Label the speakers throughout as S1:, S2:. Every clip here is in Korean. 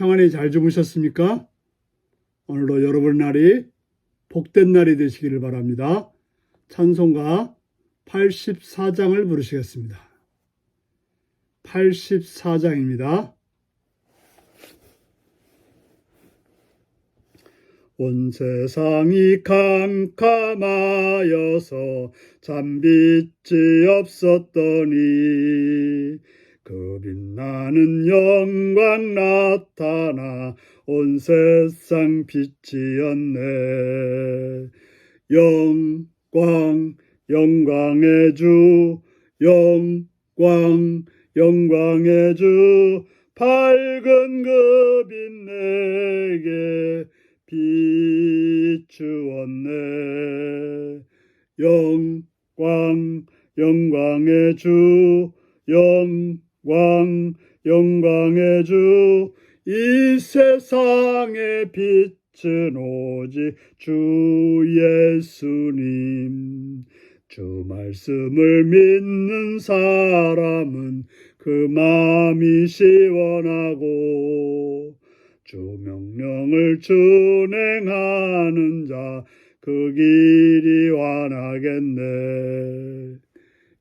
S1: 평안히 잘 주무셨습니까? 오늘도 여러분 날이 복된 날이 되시기를 바랍니다. 찬송가 84장을 부르시겠습니다. 84장입니다. 온 세상이 캄캄하여서 잠빛이 없었더니 그 빛나는 영광 나타나 온 세상 빛이었네. 영광 영광의 주 영광 영광의 주 밝은 그 빛 내게 비추었네. 영 주 예수님 주 말씀을 믿는 사람은 그 마음이 시원하고 주 명령을 준행하는 자 그 길이 완하겠네.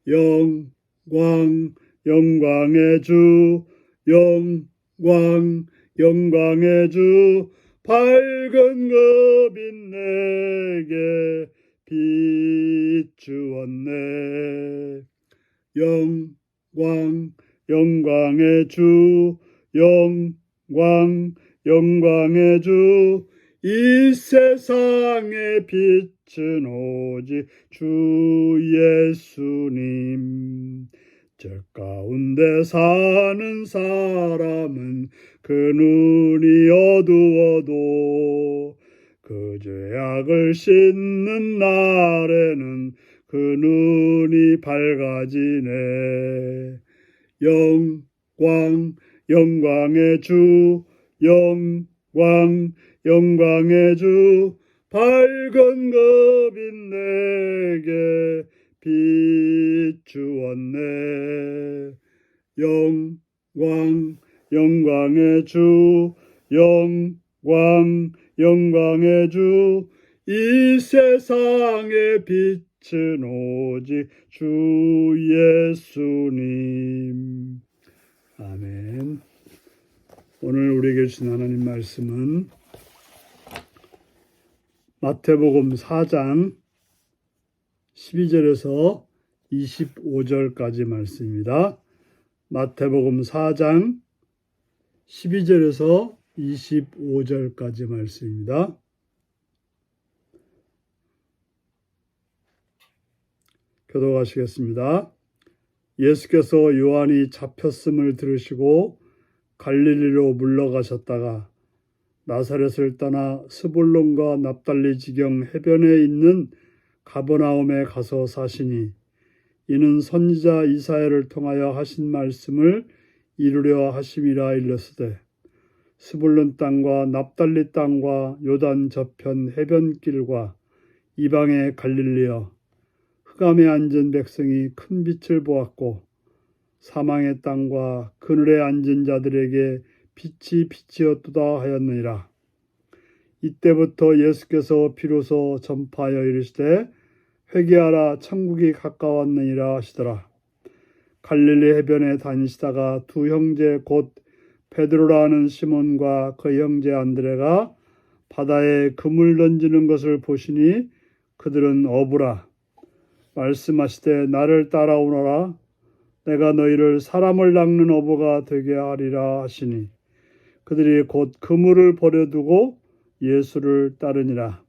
S1: 영광 영광의 주 영광 영광의 주 밝은 그빛 내게 비추었네. 영광 영광의 주 영광 영광의 주 이 세상의 빛은 오직 주 예수님 저 가운데 사는 사람은 그 눈이 어두워도 그 죄악을 씻는 날에는 그 눈이 밝아지네. 영광 영광의 주 영광 영광의 주 밝은 그빛 내게 비 추었네. 영광 영광의 주 영광 영광의 주 이 세상의 빛은 오직 주 예수님. 아멘. 오늘 우리에게 주신 하나님 말씀은 마태복음 4장 12절에서 25절까지 말씀입니다. 마태복음 4장 12절에서 25절까지 말씀입니다. 교도하시겠습니다. 예수께서 요한이 잡혔음을 들으시고 갈릴리로 물러가셨다가 나사렛을 떠나 스불론과 납달리 지경 해변에 있는 가버나움에 가서 사시니 이는 선지자 이사야를 통하여 하신 말씀을 이루려 하심이라 일렀으되 스불론 땅과 납달리 땅과 요단 저편 해변길과 이방의 갈릴리여 흑암에 앉은 백성이 큰 빛을 보았고 사망의 땅과 그늘에 앉은 자들에게 빛이 빛이었도다 하였느니라. 이때부터 예수께서 비로소 전파하여 이르시되 회개하라 천국이 가까웠느니라 하시더라. 갈릴리 해변에 다니시다가 두 형제 곧 베드로라 하는 시몬과 그 형제 안드레가 바다에 그물 던지는 것을 보시니 그들은 어부라 말씀하시되 나를 따라오너라 내가 너희를 사람을 낚는 어부가 되게 하리라 하시니 그들이 곧 그물을 버려두고 예수를 따르니라.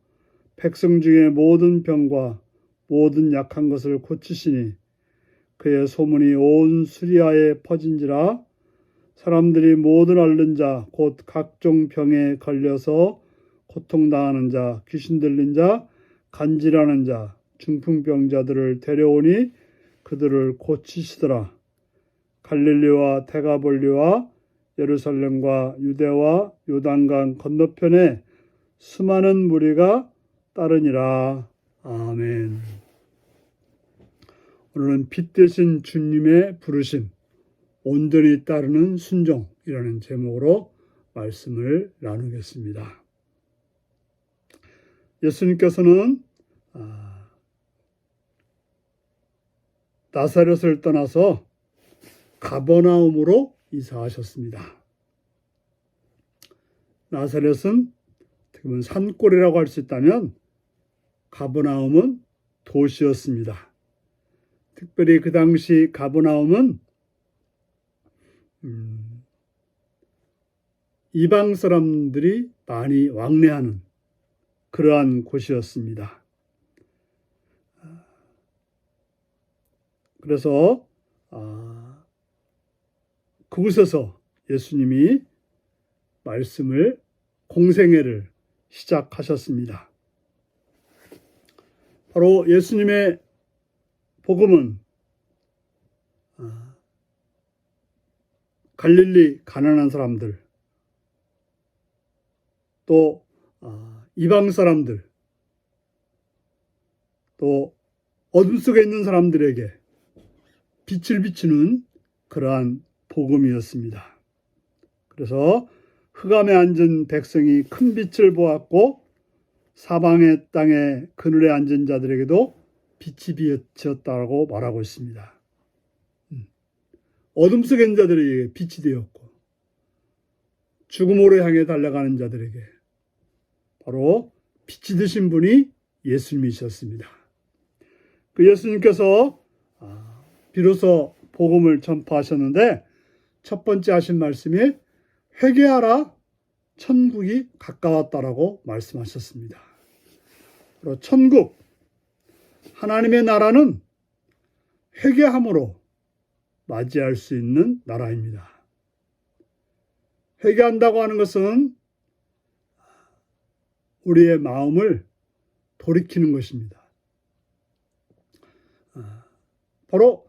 S1: 백성 중에 모든 병과 모든 약한 것을 고치시니 그의 소문이 온 수리아에 퍼진지라 사람들이 모든 앓는 자, 곧 각종 병에 걸려서 고통당하는 자, 귀신 들린 자, 간질하는 자, 중풍병자들을 데려오니 그들을 고치시더라. 갈릴리와 데가볼리와 예루살렘과 유대와 요단강 건너편에 수많은 무리가 따르니라. 아멘. 오늘은 빛 대신 주님의 부르심, 온전히 따르는 순종이라는 제목으로 말씀을 나누겠습니다. 예수님께서는 아, 나사렛을 떠나서 가버나움으로 이사하셨습니다. 나사렛은 보면 산골이라고 할 수 있다면 가버나움은 도시였습니다. 특별히 그 당시 가버나움은 음, 이방 사람들이 많이 왕래하는 그러한 곳이었습니다. 그래서 아, 그곳에서 예수님이 말씀을 공생애를 시작하셨습니다. 바로 예수님의 복음은 아, 갈릴리 가난한 사람들 또 아, 이방 사람들 또 어둠 속에 있는 사람들에게 빛을 비추는 그러한 복음이었습니다. 그래서 흑암에 앉은 백성이 큰 빛을 보았고 사방의 땅에 그늘에 앉은 자들에게도 빛이 비었다고 말하고 있습니다. 음. 어둠 속에 있는 자들에게 빛이 되었고 죽음으로 향해 달려가는 자들에게 바로 빛이 되신 분이 예수님이셨습니다. 그 예수님께서 아, 비로소 복음을 전파하셨는데 첫 번째 하신 말씀이 회개하라 천국이 가까웠다라고 말씀하셨습니다. 그리고 천국 하나님의 나라는 회개함으로 맞이할 수 있는 나라입니다. 회개한다고 하는 것은 우리의 마음을 돌이키는 것입니다. 아, 바로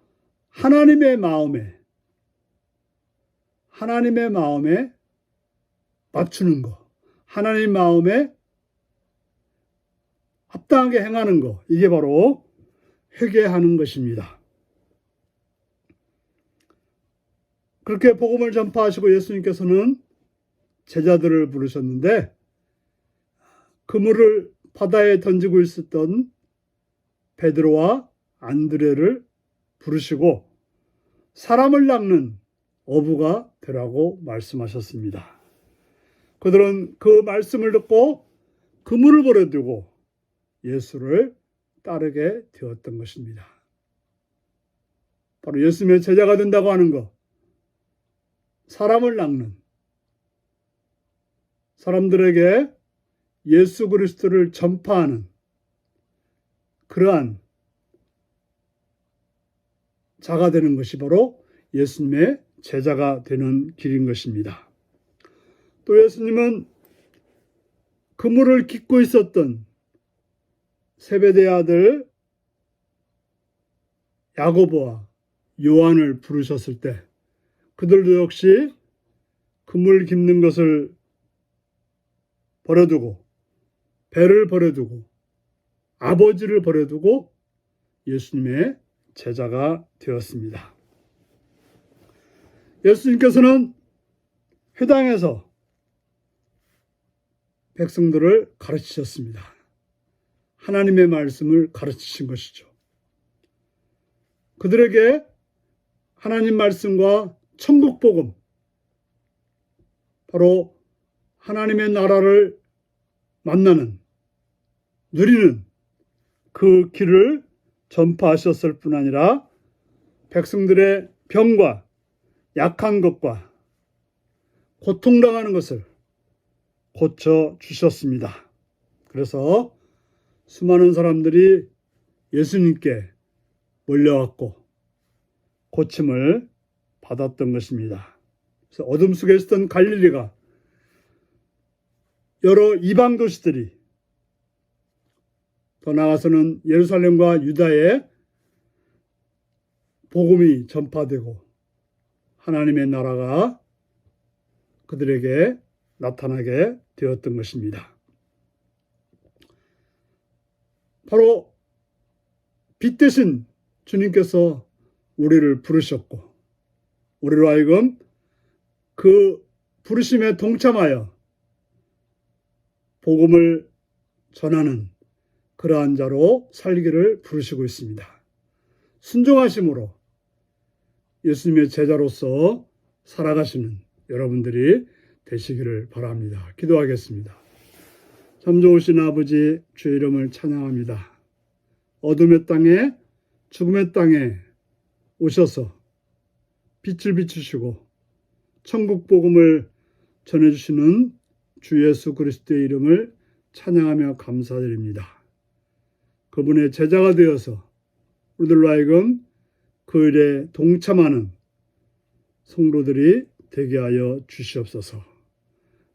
S1: 하나님의 마음에 하나님의 마음에 맞추는 것, 하나님 마음에 합당하게 행하는 것, 이게 바로 회개하는 것입니다. 그렇게 복음을 전파하시고 예수님께서는 제자들을 부르셨는데 그물을 바다에 던지고 있었던 베드로와 안드레를 부르시고 사람을 낚는 어부가 되라고 말씀하셨습니다. 그들은 그 말씀을 듣고 그물을 버려두고 예수를 따르게 되었던 것입니다. 바로 예수님의 제자가 된다고 하는 것, 사람을 낚는 사람들에게 예수 그리스도를 전파하는 그러한 자가 되는 것이 바로 예수님의 제자가 되는 길인 것입니다. 또 예수님은 그물을 깃고 있었던 세베대 아들 야고보와 요한을 부르셨을 때 그들도 역시 그물 깃는 것을 버려두고 배를 버려두고 아버지를 버려두고 예수님의 제자가 되었습니다. 예수님께서는 회당에서 백성들을 가르치셨습니다. 하나님의 말씀을 가르치신 것이죠. 그들에게 하나님 말씀과 천국 복음, 바로 하나님의 나라를 만나는, 누리는 그 길을 전파하셨을 뿐 아니라 백성들의 병과 약한 것과 고통당하는 것을 고쳐 주셨습니다. 그래서 수많은 사람들이 예수님께 몰려왔고 고침을 받았던 것입니다. 그래서 어둠 속에 있었던 갈릴리가 여러 이방 도시들이 더 나아가서는 예루살렘과 유다에 복음이 전파되고 하나님의 나라가 그들에게 나타나게 되었던 것입니다. 바로 빛 대신 주님께서 우리를 부르셨고 우리로 하여금 그 부르심에 동참하여 복음을 전하는 그러한 자로 살기를 부르시고 있습니다. 순종하심으로 예수님의 제자로서 살아가시는 여러분들이 되시기를 바랍니다. 기도하겠습니다. 참 좋으신 아버지 주의 이름을 찬양합니다. 어둠의 땅에 죽음의 땅에 오셔서 빛을 비추시고 천국 복음을 전해주시는 주 예수 그리스도의 이름을 찬양하며 감사드립니다. 그분의 제자가 되어서 우리들로 하여금 그 일에 동참하는 성도들이 되게 하여 주시옵소서.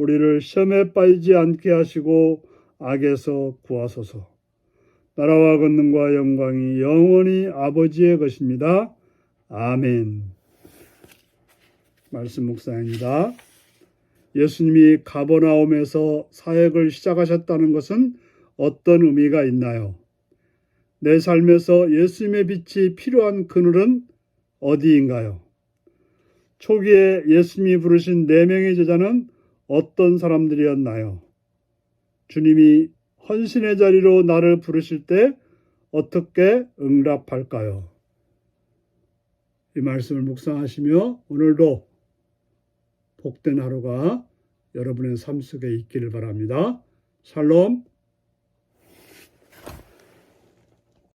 S1: 우리를 시험에 빠지지 않게 하시고 악에서 구하소서. 나라와 권능과 영광이 영원히 아버지의 것입니다. 아멘. 말씀 묵상입니다. 예수님이 가버나움에서 사역을 시작하셨다는 것은 어떤 의미가 있나요? 내 삶에서 예수님의 빛이 필요한 그늘은 어디인가요? 초기에 예수님이 부르신 네 명의 제자는 어떤 사람들이었나요? 주님이 헌신의 자리로 나를 부르실 때 어떻게 응답할까요? 이 말씀을 묵상하시며 오늘도 복된 하루가 여러분의 삶 속에 있기를 바랍니다. 샬롬